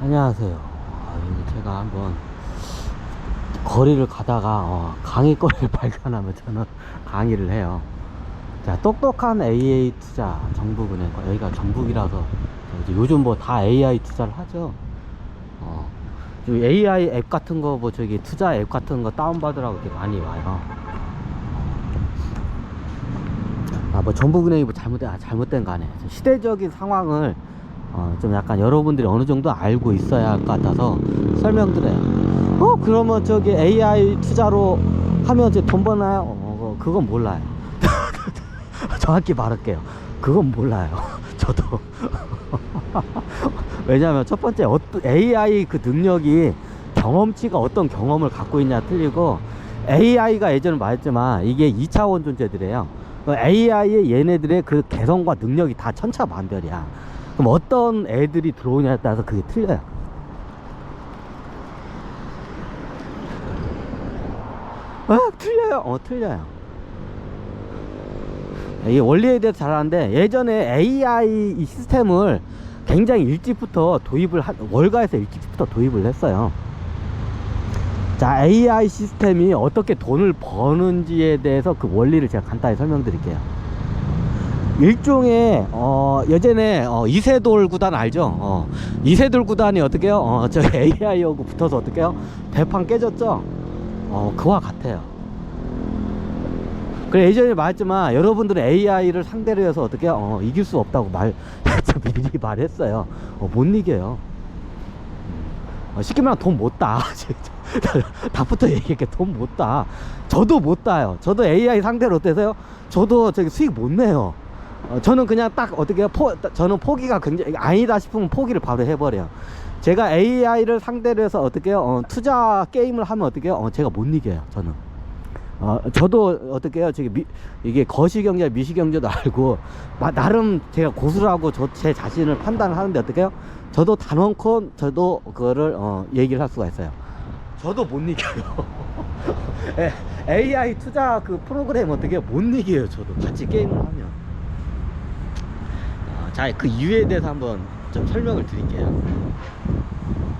안녕하세요. 아, 제가 한번 거리를 가다가 어, 강의거리를 발견하면 저는 강의를 해요. 자, 똑똑한 AA 투자 정부은행 여기가 정북이라서 요즘 뭐 다 AI 투자를 하죠. 어, AI 앱 같은 거 뭐 저기 투자 앱 같은 거 다운 받으라고 이렇게 많이 와요. 아, 뭐 전북은행이 뭐 잘못된, 아, 잘못된 거 아니에요. 시대적인 상황을 어, 좀 약간 여러분들이 어느 정도 알고 있어야 할 것 같아서 설명드려요. 어, 그러면 저기 AI 투자로 하면 돈 버나요? 어, 그건 몰라요. 정확히 말할게요. 그건 몰라요. 저도. 왜냐면 첫 번째, 어떤 AI 그 능력이 경험치가 어떤 경험을 갖고 있냐 틀리고 AI가 예전에 말했지만 이게 2차원 존재들이에요. AI의 얘네들의 그 개성과 능력이 다 천차만별이야. 그럼 어떤 애들이 들어오냐에 따라서 그게 틀려요. 어, 틀려요. 어, 틀려요. 이게 원리에 대해서 잘 아는데 예전에 AI 이 시스템을 굉장히 일찍부터 도입을 한, 월가에서 일찍부터 도입을 했어요. 자, AI 시스템이 어떻게 돈을 버는지에 대해서 그 원리를 제가 간단히 설명드릴게요. 일종의 어 예전에 어 이세돌 구단 알죠? 어 이세돌 구단이 어떻게요? 어 저 AI하고 붙어서 어떻게요? 대판 깨졌죠? 어 그와 같아요. 그래 예전에 말했지만 여러분들은 AI를 상대로 해서 어떻게 어 이길 수 없다고 말 미리 말했어요. 어 못 이겨요. 어, 쉽게 말하면 돈 못 따. 다부터 얘기할게 돈 못 따. 저도 못 따요. 저도 AI 상대로 어때서요? 저도 저기 수익 못 내요. 어, 저는 그냥 딱 어떻게 해요? 포, 저는 포기가 굉장히 아니다 싶으면 포기를 바로 해버려요. 제가 AI를 상대로 해서 어떻게? 어, 투자 게임을 하면 어떻게? 어, 제가 못 이겨요. 저는. 어, 저도 어떻게 해요? 저기 미, 이게 거시경제, 미시경제도 알고 마, 나름 제가 고수라고 저, 제 자신을 판단을 하는데 어떻게 해요? 저도 단원컨 저도 그거를 어, 얘기를 할 수가 있어요. 저도 못 이겨요. 에, AI 투자 그 프로그램 어떻게 해요? 못 이겨요. 저도 같이 게임을 하면. 어, 자, 그 이유에 대해서 한번 좀 설명을 드릴게요.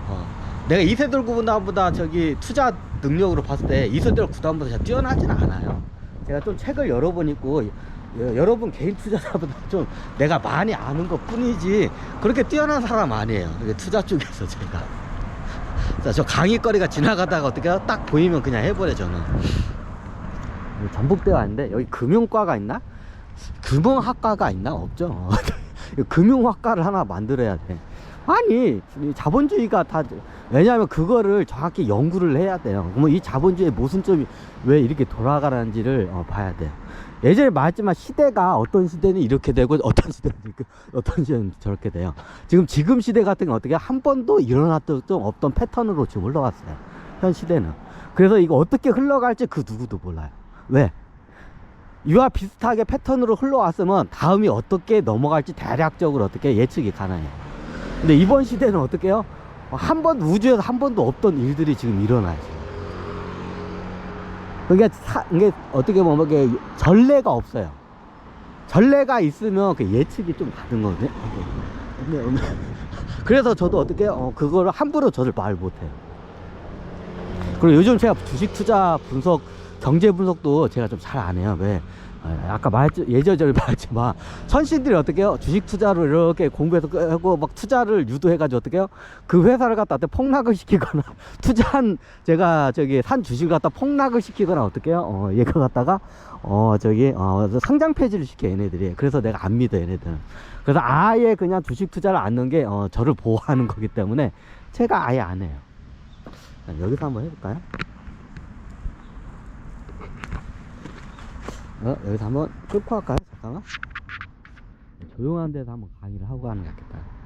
어, 내가 이세돌 구단보다 저기 투자 능력으로 봤을 때 이세돌 구단보다 제가 뛰어나지는 않아요. 제가 좀 책을 여러 번 읽고 여- 여러분 개인 투자자보다 좀 내가 많이 아는 것 뿐이지 그렇게 뛰어난 사람 아니에요. 투자 쪽에서 제가. 자, 저 강의거리가 지나가다가 어떻게? 딱 보이면 그냥 해버려 저는. 전북대가 아닌데 여기 금융과가 있나? 금융학과가 있나? 없죠. 금융학과를 하나 만들어야 돼. 아니 이 자본주의가 다 왜냐하면 그거를 정확히 연구를 해야 돼요. 그러면 이 자본주의의 모순점이 왜 이렇게 돌아가는지를 어, 봐야 돼요. 예전에 말했지만 시대가 어떤 시대는 이렇게 되고 어떤 시대는 어떤 시대는 저렇게 돼요. 지금 지금 시대 같은 건 어떻게 한 번도 일어났던 좀 없던 패턴으로 지금 흘러갔어요. 현 시대는. 그래서 이거 어떻게 흘러갈지 그 누구도 몰라요. 왜? 이와 비슷하게 패턴으로 흘러왔으면 다음이 어떻게 넘어갈지 대략적으로 어떻게 예측이 가능해요. 근데 이번 시대는 어떻게 해요? 한 번 우주에서 한 번도 없던 일들이 지금 일어나요. 그게 사, 이게 어떻게 보면 이게 전례가 없어요. 전례가 있으면 그 예측이 좀 가는 거거든요. 그래서 저도 어떻게? 어, 그거를 함부로 저를 말 못해요. 그리고 요즘 제가 주식 투자 분석, 경제 분석도 제가 좀 잘 안 해요. 왜? 어, 아까 말했지, 예전에 말했지만, 선신들이 어떻게 해요? 주식 투자를 이렇게 공부해서 그- 하고 막 투자를 유도해 가지고 어떻게 해요? 그 회사를 갖다 폭락을 시키거나, 투자한, 제가 저기 산 주식을 갖다 폭락을 시키거나 어떻게 해요? 어, 얘가 갖다가, 어, 저기, 어, 상장 폐지를 시켜, 얘네들이. 그래서 내가 안 믿어, 얘네들은. 그래서 아예 그냥 주식 투자를 안 넣은 게, 어, 저를 보호하는 거기 때문에 제가 아예 안 해요. 자, 여기서 한번 해볼까요? 어, 여기서 한번 끌고 갈까요? 잠깐만. 조용한 데서 한번 강의를 하고 가는 게 낫겠다.